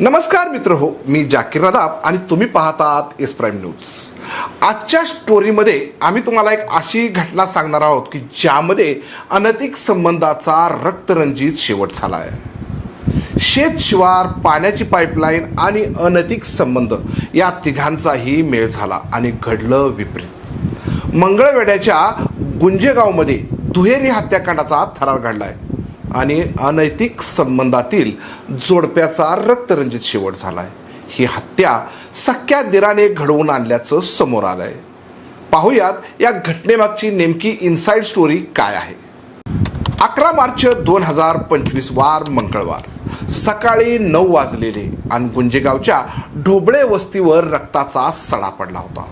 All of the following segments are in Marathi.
नमस्कार मित्र हो मी जाकीर नदाब आणि तुम्ही पाहतात एस प्राईम न्यूज. आजच्या स्टोरीमध्ये आम्ही तुम्हाला एक अशी घटना सांगणार आहोत की ज्यामध्ये अनैतिक संबंधाचा रक्तरंजित शेवट झाला आहे शेतशिवार पाण्याची पाईपलाईन आणि अनैतिक संबंध या तिघांचाही मेळ झाला आणि घडलं विपरीत. मंगळवेड्याच्या गुंजेगावमध्ये दुहेरी हत्याकांडाचा थरार घडला आहे आणि अनैतिक संबंधातील जोडप्याचा रक्तरंजित शेवट झालाय. ही हत्या सख्या दिराने घडवून आणल्याचं समोर आलंय. पाहुयात या घटनेमागची नेमकी इनसाइड स्टोरी काय आहे. अकरा मार्च दोन हजार पंचवीस वार मंगळवार. सकाळी नऊ वाजलेले आणि गुंजेगावच्या ढोबळे वस्तीवर रक्ताचा सडा पडला होता.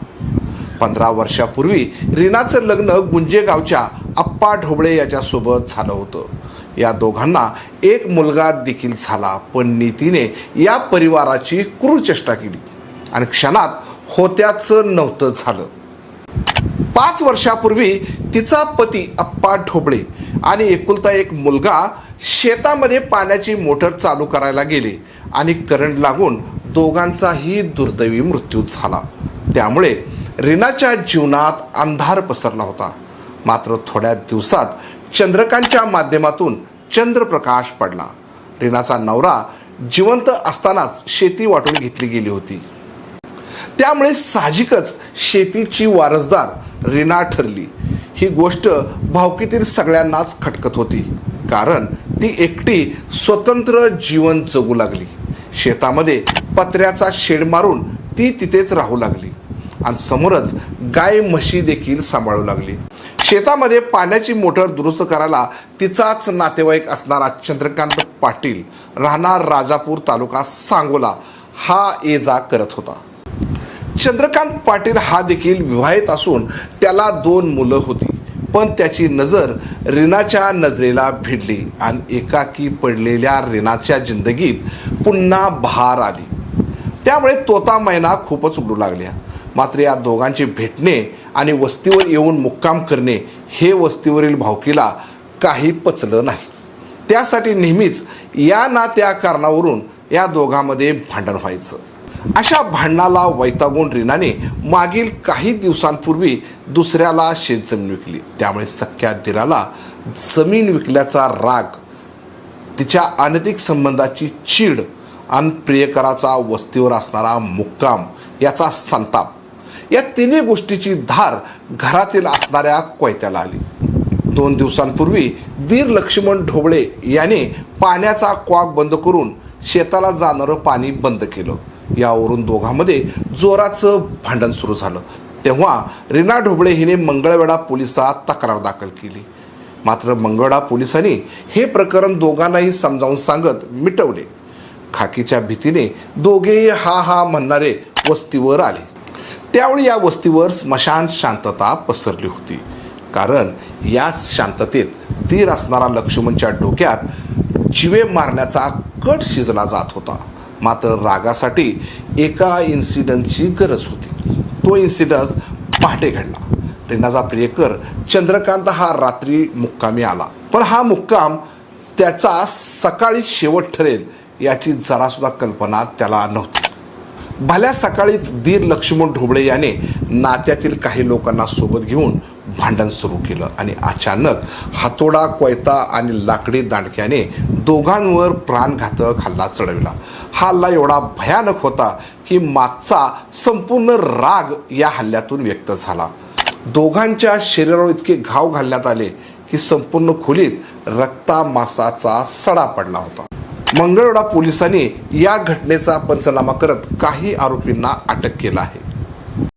पंधरा वर्षापूर्वी रीनाचं लग्न गुंजेगावच्या अप्पा ढोबळे याच्यासोबत झालं होतं. या दोघांना एक मुलगा देखील झाला पण नीतीने या परिवाराची क्रूरचेष्टा केली. आणि क्षणात होत्याचं नव्हतं झालं. पाच वर्षापूर्वी तिचा पती अप्पा ढोबळे आणि एकुलता एक मुलगा शेतामध्ये पाण्याची मोटर चालू करायला गेले आणि करंट लागून दोघांचाही दुर्दैवी मृत्यू झाला. त्यामुळे रीनाच्या जीवनात अंधार पसरला होता. मात्र थोड्या दिवसात चंद्रकांतच्या माध्यमातून चंद्रप्रकाश पडला. रीनाचा नवरा जिवंत असतानाच शेती वाटून घेतली गेली होती. त्यामुळे साहजिकच शेतीची वारसदार रीना ठरली. ही गोष्ट भावकीतील सगळ्यांनाच खटकत होती. कारण ती एकटी स्वतंत्र जीवन जगू लागली. शेतामध्ये पत्र्याचा शेड मारून ती तिथेच राहू लागली. आणि समोरच गाय म्हशी देखील सांभाळू लागली. शेतामध्ये पाण्याची मोटर दुरुस्त करायला तिचाच नातेवाईक असणारा चंद्रकांत पाटील राहणार राजापूर तालुका सांगोला हा ये जा करत होता. चंद्रकांत पाटील हा देखील विवाहित असून त्याला दोन मुलं होती. पण त्याची नजर रीनाच्या नजरेला भिडली आणि एकाकी पडलेल्या रीनाच्या जिंदगीत पुन्हा बहार आली. त्यामुळे तोता मैना खूपच उडू लागल्या. मात्र या दोघांचे भेटणे आणि वस्तीवर येऊन मुक्काम करणे हे वस्तीवरील भावकीला काही पचलं नाही. त्यासाठी नेहमीच या ना त्या कारणावरून या दोघांमध्ये भांडण व्हायचं. अशा भांडणाला वैतागून रीनाने मागील काही दिवसांपूर्वी दुसऱ्याला शेतजमीन विकली. त्यामुळे सख्या दिराला जमीन विकल्याचा राग तिच्या अनैतिक संबंधाची चीड आणि प्रियकराचा वस्तीवर असणारा मुक्काम याचा संताप या तिन्ही गोष्टीची धार घरातील असणाऱ्या कोयत्याला आली. दोन दिवसांपूर्वी दीर लक्ष्मण ढोबळे याने पाण्याचा क्वाक बंद करून शेताला जाणारं पाणी बंद केलं. यावरून दोघांमध्ये जोराचं भांडण सुरू झालं. तेव्हा रीना ढोबळे हिने मंगळवेढा पोलिसात तक्रार दाखल केली. मात्र मंगळवेढा पोलिसांनी हे प्रकरण दोघांनाही समजावून सांगत मिटवले. खाकीच्या भीतीने दोघेही हा हा म्हणणारे वस्तीवर आले. त्यावेळी या वस्तीवर स्मशान शांतता पसरली होती. कारण या शांततेत तीर असणारा लक्ष्मणच्या डोक्यात जिवे मारण्याचा कट शिजला जात होता. मात्र रागासाठी एका इन्सिडंटची गरज होती. तो इन्सिडन्स पहाटे घडला. रेणाचा प्रियकर चंद्रकांत हा रात्री मुक्कामी आला. पण हा मुक्काम त्याचा सकाळी शेवट ठरेल याची जरासुद्धा कल्पना त्याला नव्हती. भल्या सकाळीच दीर लक्ष्मण ढोबळे याने नात्यातील काही लोकांना सोबत घेऊन भांडण सुरू केलं आणि अचानक हातोडा कोयता आणि लाकडी दांडक्याने दोघांवर प्राणघातक हल्ला चढविला. हा हल्ला एवढा भयानक होता की मागचा संपूर्ण राग या हल्ल्यातून व्यक्त झाला. दोघांच्या शरीरावर इतके घाव घालण्यात आले की संपूर्ण खोलीत रक्ता मासाचा सडा पडला होता. मंगळवेढा पोलिसांनी या घटनेचा पंचनामा करत काही आरोपींना अटक केला आहे.